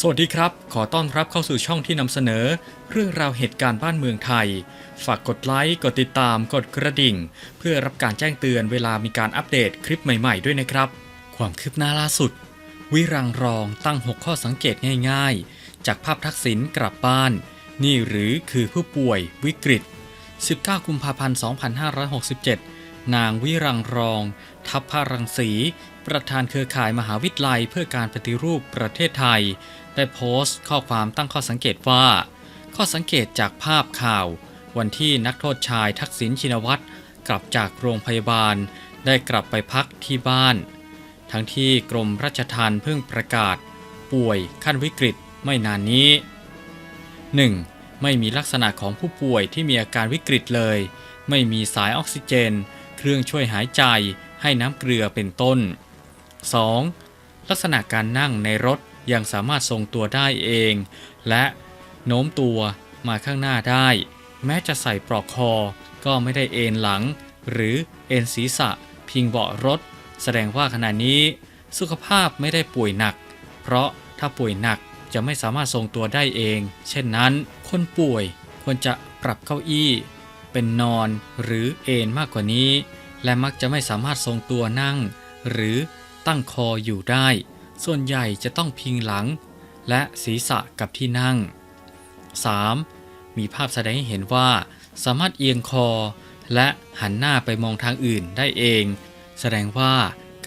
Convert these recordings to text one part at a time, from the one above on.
สวัสดีครับ ขอต้อนรับเข้าสู่ช่องที่นำเสนอ เรื่องราวเหตุการณ์บ้านเมืองไทย ฝากกดไลค์ กดติดตาม กดกระดิ่ง เพื่อรับการแจ้งเตือนเวลามีการอัปเดตคลิปใหม่ ๆ ด้วยนะครับ ความคืบหน้าล่าสุด วิรังรองตั้ง 6 ข้อสังเกตง่าย ๆ จากภาพทักษิณกลับบ้าน นี่หรือคือผู้ป่วยวิกฤต 19 กุมภาพันธ์ 2567 นางวิรังรอง ทัพพารังสี ประธานเครือข่ายมหาวิทยาลัยเพื่อการปฏิรูปประเทศไทย ได้โพสต์ข้อความตั้งข้อสังเกตว่า ข้อสังเกตจากภาพข่าว วันที่นักโทษชายทักษิณชินวัตรกลับจากโรงพยาบาล ได้กลับไปพักที่บ้าน ทั้งที่กรมราชทัณฑ์เพิ่งประกาศ ป่วยขั้นวิกฤตไม่นานนี้ 1. ไม่มีลักษณะของผู้ป่วยที่มีอาการวิกฤตเลย ไม่มีสายออกซิเจน เครื่องช่วยหายใจให้น้ำเกลือเป็นต้น 2. ลักษณะการนั่งในรถ ยังสามารถทรงตัวได้เอง และโน้มตัวมาข้างหน้าได้ แม้จะใส่ปลอกคอ ก็ไม่ได้เอนหลัง หรือเอนศีรษะ พิงเบาะรถ แสดงว่าขณะนี้ สุขภาพไม่ได้ป่วยหนัก เพราะถ้าป่วยหนักจะไม่สามารถทรงตัวได้เอง เช่นนั้น คนป่วยควรจะปรับเก้าอี้ เป็นนอนหรือเอนมากกว่านี้ และมักจะไม่สามารถทรงตัวนั่ง หรือตั้งคออยู่ได้ ส่วนใหญ่จะต้องพิงหลัง และศีรษะกับที่นั่ง 3. มีภาพแสดงให้เห็นว่า สามารถเอียงคอ และหันหน้าไปมองทางอื่นได้เอง แสดงว่า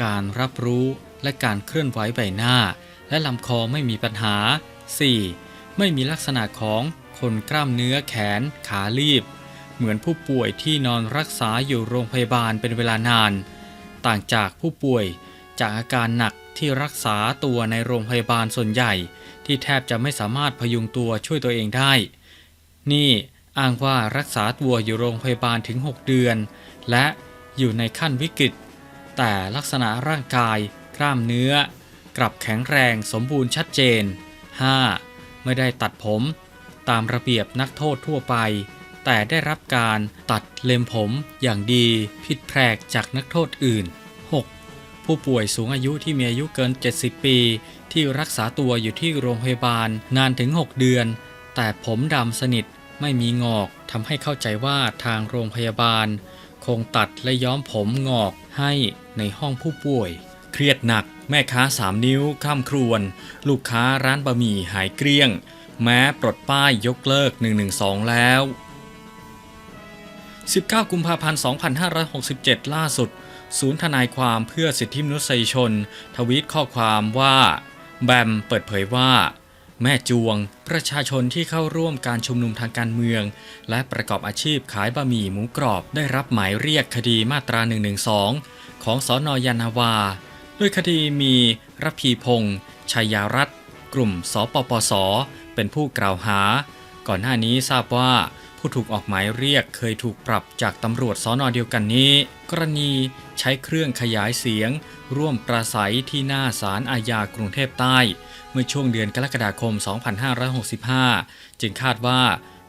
การรับรู้และการเคลื่อนไหวใบหน้า และลำคอไม่มีปัญหา 4. ไม่มีลักษณะของคนกล้ามเนื้อแขนขาลีบ เหมือนผู้ป่วยที่นอนรักษาอยู่โรงพยาบาลเป็นเวลานาน ต่างจากผู้ป่วยจากอาการหนัก ที่รักษาตัวในโรงพยาบาลส่วนใหญ่ ที่แทบจะไม่สามารถพยุงตัวช่วยตัวเองได้ นี่อ้างว่ารักษาตัวอยู่โรงพยาบาลถึง 6 เดือน และอยู่ในขั้นวิกฤต แต่ลักษณะร่างกาย กล้ามเนื้อ กลับแข็งแรงสมบูรณ์ชัดเจน 5. ไม่ได้ตัดผม ตามระเบียบนักโทษทั่วไป แต่ได้รับการตัดเล็มผมอย่างดีผิดแปลกจากนักโทษอื่น ผู้ป่วยสูงอายุที่มีอายุเกิน 70 ปี ที่รักษาตัวอยู่ที่โรงพยาบาลนานถึง 6 เดือน แต่ผมดำสนิทไม่มีงอกทำให้เข้าใจว่าทางโรงพยาบาล คงตัดและย้อมผมงอกให้ในห้องผู้ป่วย เครียดหนัก แม่ค้า3นิ้วข้ามครวน ลูกค้าร้านบะหมี่หายเกลี้ยง แม้ปลดป้ายยกเลิก 112 แล้ว 19 กุมภาพันธ์ 2567 ล่าสุด ศูนย์ทนายความเพื่อสิทธิมนุษยชน ทวีตข้อความว่า แบมเปิดเผยว่า แม่จวง ประชาชนที่เข้าร่วมการชุมนุมทางการเมือง และประกอบอาชีพขายบะหมี่หมูกรอบได้รับหมายเรียกคดีมาตรา 112 ของสอนอยานาวาโดยคดีมีรพีพงษ์ชัยยารัตกลุ่มสปปส เป็นผู้กล่าวหา ก่อนหน้านี้ทราบว่าผู้ถูกออกหมายเรียกเคยถูกปรับจากตำรวจสอนอเดียวกันนี้ กรณีใช้เครื่องขยายเสียง ร่วมปราศัยที่หน้าศาลอาญากรุงเทพใต้ เมื่อช่วงเดือนกรกฎาคม 2565 จึงคาดว่า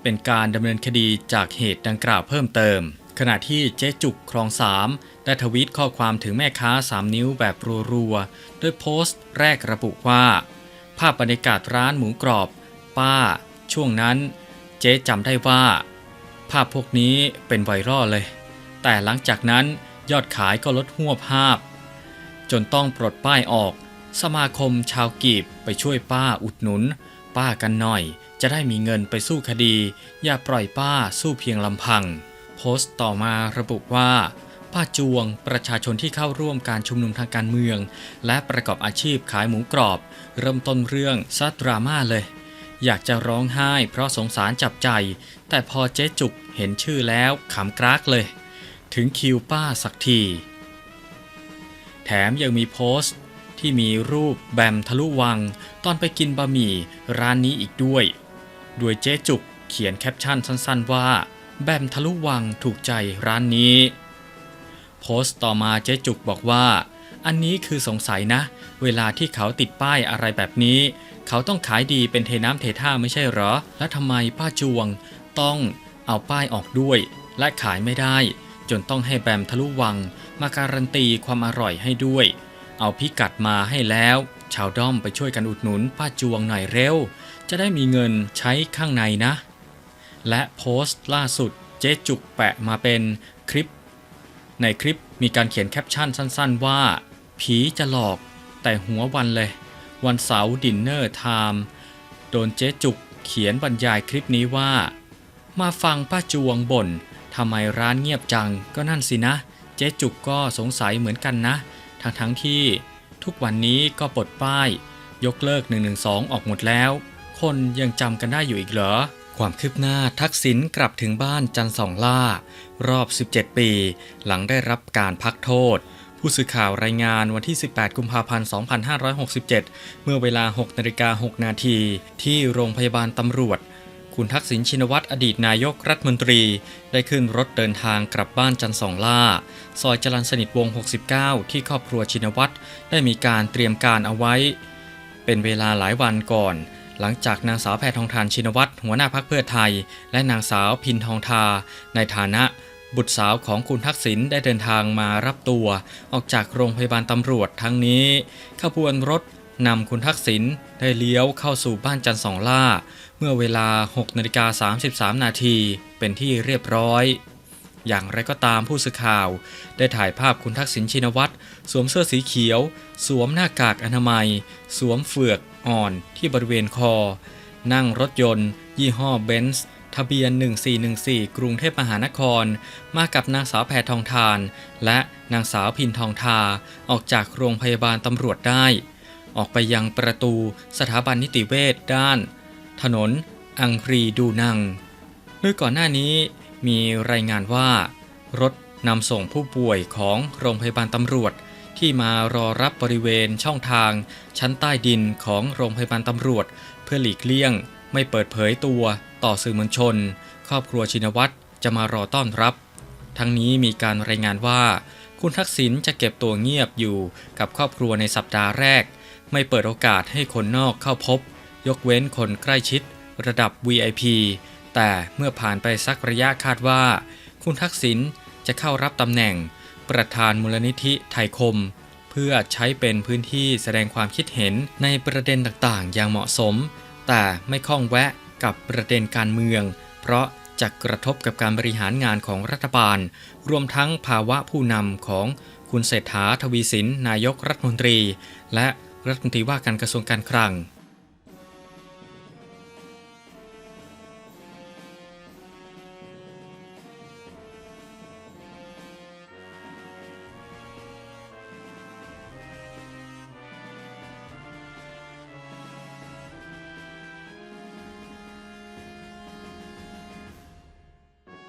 เป็นการดำเนินคดีจากเหตุดังกล่าวเพิ่มเติม ขณะที่เจ๊จุกคลองสามได้ทวีตข้อความถึงแม่ค้า 3 นิ้วแบบรัวๆโดยโพสต์แรกระบุว่า ภาพบรรยากาศร้านหมูกรอบ ป้า ช่วงนั้นเจ๊จำได้ว่า ภาพพวกนี้เป็นไวรัลเลย แต่หลังจากนั้นยอดขายก็ลดหัวภาพ จนต้องปลดป้ายออก สมาคมชาวกีบไปช่วยป้าอุดหนุน ป้ากันหน่อย จะได้มีเงินไปสู้คดี อย่าปล่อยป้าสู้เพียงลำพัง โพสต์ต่อมาระบุว่าป้าจวง ประชาชนที่เข้าร่วมการชุมนุมทางการเมือง และประกอบอาชีพขายหมูกรอบ เริ่มต้นเรื่องซัดดราม่าเลย อยากจะร้องไห้เพราะสงสารจับใจ แต่พอเจ๊จุกเห็นชื่อแล้วขำกรากเลย ถึงคิวป้าสักที แถมยังมีโพสต์ที่มีรูปแบมทะลุวัง ตอนไปกินบะหมี่ร้านนี้อีกด้วยโดยเจ๊จุกเขียนแคปชั่นสั้นๆว่า แบมทะลุวังถูกใจร้านนี้ โพสต์ต่อมาเจ๊จุกบอกว่า อันนี้คือสงสัยนะ เวลาที่เขาติดป้ายอะไรแบบนี้ เขาต้องขายดีเป็นเทน้ำเทท่าไม่ใช่หรอ แล้วทำไมป้าจวงต้องเอาป้ายออกด้วย และขายไม่ได้ จนต้องให้แบมทะลุวัง มาการันตีความอร่อยให้ด้วย เอาพิกัดมาให้แล้ว ชาวด้อมไปช่วยกันอุดหนุนป้าจวงหน่อยเร็ว จะได้มีเงินใช้ข้างในนะ และโพสต์ล่าสุดเจ๊จุกแปะมาเป็นคลิป ในคลิปมีการเขียนแคปชั่นสั้น ๆ ว่า ผีจะหลอกแต่หัววันเลย วันเสาร์ดินเนอร์ไทม์โดนเจ๊จุกเขียนบรรยายคลิปนี้ว่า มาฟังป้าจวงบ่นทำไมร้านเงียบจังก็นั่นสินะ เจ๊จุกก็สงสัยเหมือนกันนะ ทั้งทั้งๆที่ทุกวันนี้ก็ปลดป้าย ยกเลิก 112 ออกหมดแล้ว คนยังจำกันได้อยู่อีกเหรอ ความคืบหน้าทักษิณกลับถึงบ้านจันสองล่า รอบ 17 ปี หลังได้รับการพักโทษ ผู้สื่อข่าวรายงานวันที่ 18 กุมภาพันธ์ 2567 เมื่อเวลา 6นาฬิกา6นาทีที่โรงพยาบาลตำรวจ คุณทักษิณชินวัตรอดีตนายกรัฐมนตรี ได้ขึ้นรถเดินทางกลับบ้านจันทร์สองล่า ซอยจรัญสนิทวงศ์69 ที่ครอบครัวชินวัตรได้มีการเตรียมการเอาไว้ เป็นเวลาหลายวันก่อน หลังจากนางสาวแพทองทานชินวัตรหัวหน้าพักเพื่อไทย และนางสาวพินทองทา ในฐานะ บุตรสาวของคุณทักษิณได้เดินทางมารับตัว ออกจากโรงพยาบาลตำรวจทั้งนี้ขบวนรถนำคุณทักษิณได้เลี้ยวเข้าสู่บ้านจันสองล่า เมื่อเวลา6นาฬิกา33 นาทีเป็นที่เรียบร้อย อย่างไรก็ตามผู้สื่อข่าว ได้ถ่ายภาพคุณทักษิณชินวัตรสวมเสื้อสีเขียว สวมหน้ากากอนามัย สวมเฟือกอ่อนที่บริเวณคอ นั่งรถยนต์ ยี่ห้อเบนซ์ ทะเบียน 1414 กรุงเทพมหานคร มากับนางสาวแพทองทาน และนางสาวพินทองทา ออกจากโรงพยาบาลตำรวจได้ ออกไปยังประตูสถาบันนิติเวชด้าน ถนน อังรีดูนังโดยก่อนหน้านี้มีรายงานว่า รถนำส่งผู้ป่วยของโรงพยาบาลตำรวจ ที่มารอรับบริเวณช่องทาง ชั้นใต้ดินของโรงพยาบาลตำรวจ เพื่อหลีกเลี่ยง ไม่เปิดเผยตัว ต่อสื่อมวลชน ครอบครัวชินวัตรจะมารอต้อนรับ ทั้งนี้มีการรายงานว่า คุณทักษิณจะเก็บตัวเงียบอยู่กับครอบครัวในสัปดาห์แรก ไม่เปิดโอกาสให้คนนอกเข้าพบ ยกเว้นคนใกล้ชิด ระดับ VIP แต่เมื่อผ่านไปสักระยะคาดว่า คุณทักษิณจะเข้ารับตำแหน่ง ประธานมูลนิธิไทยคม เพื่อใช้เป็นพื้นที่แสดงความคิดเห็นในประเด็นต่างๆ อย่างเหมาะสม แต่ไม่ข้องแวะ กับประเด็นการเมือง เพราะจะกระทบกับการบริหารงานของรัฐบาล รวมทั้งภาวะผู้นำของคุณเศรษฐาทวีสิน นายกรัฐมนตรี และรัฐมนตรีว่าการกระทรวงการคลัง